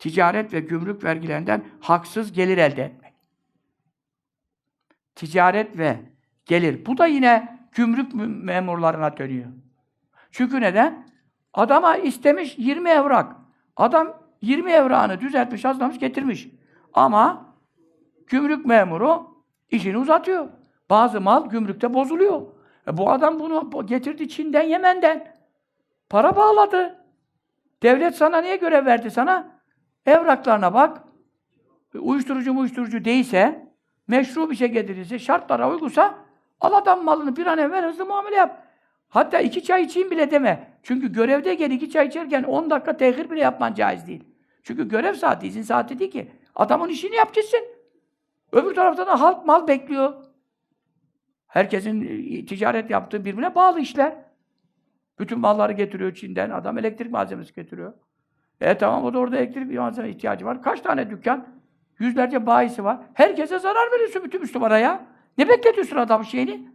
ticaret ve gümrük vergilerinden haksız gelir elde etmek. Ticaret ve gelir. Bu da yine gümrük memurlarına dönüyor. Çünkü neden? Adama istemiş 20 evrak. Adam 20 evrağını düzeltmiş, hazırlamış, getirmiş. Ama gümrük memuru işini uzatıyor. Bazı mal gümrükte bozuluyor. E bu adam bunu bu- getirdi Çin'den, Yemen'den. Para bağladı. Devlet sana niye görev verdi sana? Evraklarına bak. Uyuşturucu uyuşturucu değilse, meşru bir şey getirirse, şartlara uygunsa al adam malını bir an evvel hızlı muamele yap. Hatta iki çay içeyim bile deme. Çünkü görevdeyken iki çay içerken 10 dakika tehir bile yapman caiz değil. Çünkü görev saati, izin saati değil ki. Adamın işini yap gitsin. Öbür tarafta da halk mal bekliyor. Herkesin e, ticaret yaptığı birbirine bağlı işler. Bütün malları getiriyor Çin'den. Adam elektrik malzemesi getiriyor. E tamam o da orada elektrik malzeme ihtiyacı var. Kaç tane dükkan? Yüzlerce bayisi var. Herkese zarar veriyorsun bütün Müslümana ya. Ne bekletiyorsun adam şeyini?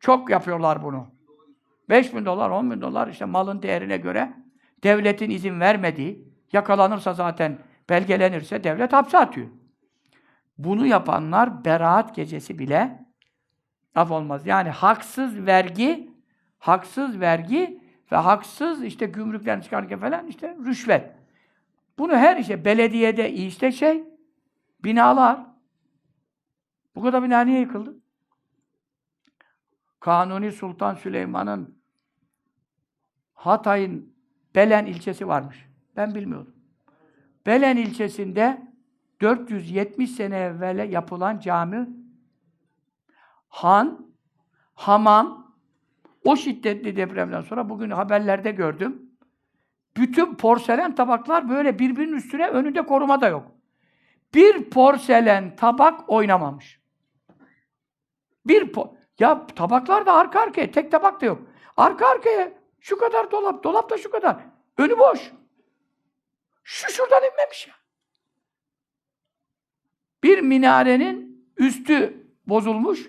Çok yapıyorlar bunu. 5 bin dolar, 10 bin dolar işte malın değerine göre devletin izin vermediği, yakalanırsa zaten belgelenirse devlet hapse atıyor. Bunu yapanlar beraat gecesi bile af olmaz. Yani haksız vergi, haksız vergi ve haksız işte gümrükten çıkarken falan işte rüşvet. Bunu her işte belediyede işte şey, binalar. Bu kadar bina niye yıkıldı? Kanuni Sultan Süleyman'ın Hatay'ın Belen ilçesi varmış. Ben bilmiyordum. Belen ilçesinde 470 sene evvel yapılan cami, han, hamam, o şiddetli depremden sonra bugün haberlerde gördüm. Bütün porselen tabaklar böyle birbirinin üstüne önünde koruma da yok. Bir porselen tabak oynamamış. Bir po ya tabaklar da arka arkaya, tek tabak da yok. Arka arkaya şu kadar dolap, dolap da şu kadar. Önü boş. Şu şuradan inmemiş ya. Bir minarenin üstü bozulmuş.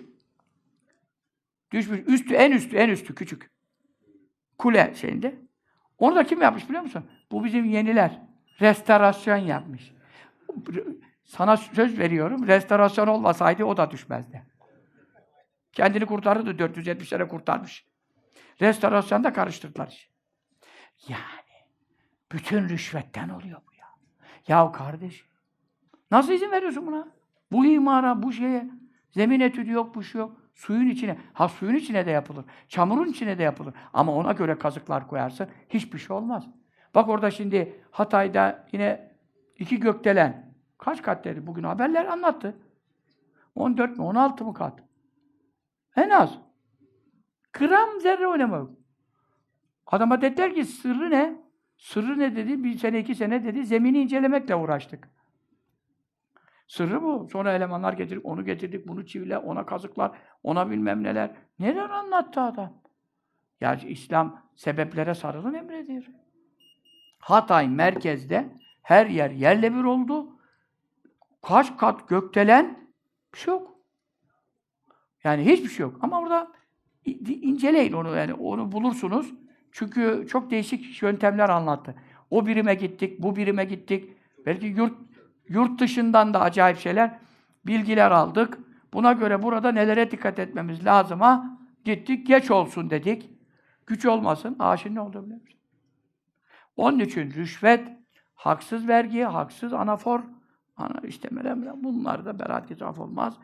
Düşmüş. Üstü, en üstü, en üstü küçük. Kule şeyinde. Onu da kim yapmış biliyor musun? Bu bizim yeniler. Restorasyon yapmış. Sana söz veriyorum, restorasyon olmasaydı o da düşmezdi. Kendini kurtardı 470 sene kurtarmış. Restorasyonda karıştırdılar işi. Yani bütün rüşvetten oluyor bu ya. Ya kardeş, nasıl izin veriyorsun buna? Bu imara, bu şeye, zemin etüdü yok, bu şey yok. Suyun içine, ha suyun içine de yapılır. Çamurun içine de yapılır. Ama ona göre kazıklar koyarsın, hiçbir şey olmaz. Bak orada şimdi Hatay'da yine iki gökdelen, kaç kat dedi bugün haberler anlattı. 14 mi, 16 mı kat? En az. Gram zerre oynama yok. Adama dediler ki sırrı ne? Sırrı ne dedi? Bir sene, iki sene dedi. Zemini incelemekle uğraştık. Sırrı bu. Sonra elemanlar getirdik, onu getirdik, bunu çivile, ona kazıklar, ona bilmem neler. Neler anlattı adam? Ya İslam sebeplere sarılın emrediyor. Hatay merkezde her yer yerle bir oldu. Kaç kat gökdelen bir şey yok. Yani hiçbir şey yok. Ama orada inceleyin onu yani onu bulursunuz. Çünkü çok değişik yöntemler anlattı. O birime gittik, bu birime gittik. Belki yurt yurt dışından da acayip şeyler, bilgiler aldık. Buna göre burada nelere dikkat etmemiz lazım ha? Gittik, geç olsun dedik. Güç olmasın. Aa şimdi ne oldu biliyor musun? Onun için rüşvet, haksız vergi, haksız anafor, ana işte bunlar da beraat olmaz.